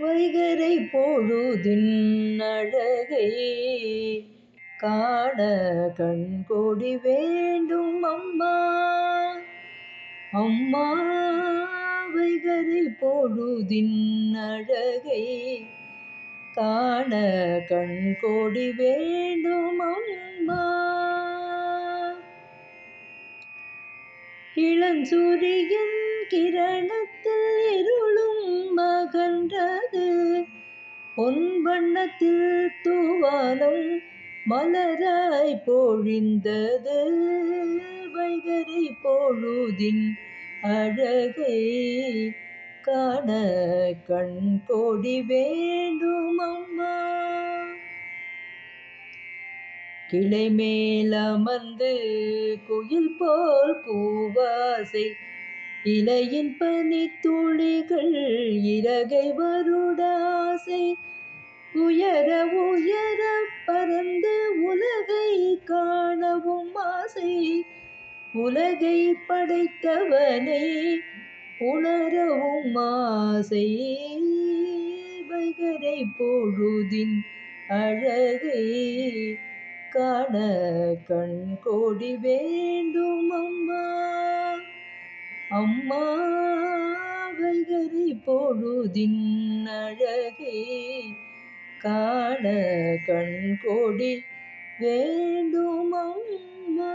வைகரை பொழுதின் அழகை காண கண்கொடி வேண்டும் அம்மா. அம்மா வைகரை பொழுதின் அழகை காண கண்கொடி வேண்டும் அம்மா. இளஞ்சூரியன் கிரணத்தில் இருளும் மகன்றது. பொன் வண்ணத்தில் தூவானம் மலராய் பொழிந்தது. வைகரை பொழுதின் அழகை காண கண் கோடி வேண்டும் அம்மா கிளை மேல் அமர்ந்து குயில் போல் பூவாசை இலையின் பனித்துளிகள் இறகை வருடாசை. உயர உயர பறந்து உலகை காணவும் ஆசை. உலகை படைத்தவனை உணரவும் ஆசை. வைகரை பொழுதின் அழகை காண கண் கோடி வேண்டும் அம்மா அம்மா வைகரை பொழுதின் அழகே காண கண் கோடி வேண்டும் அம்மா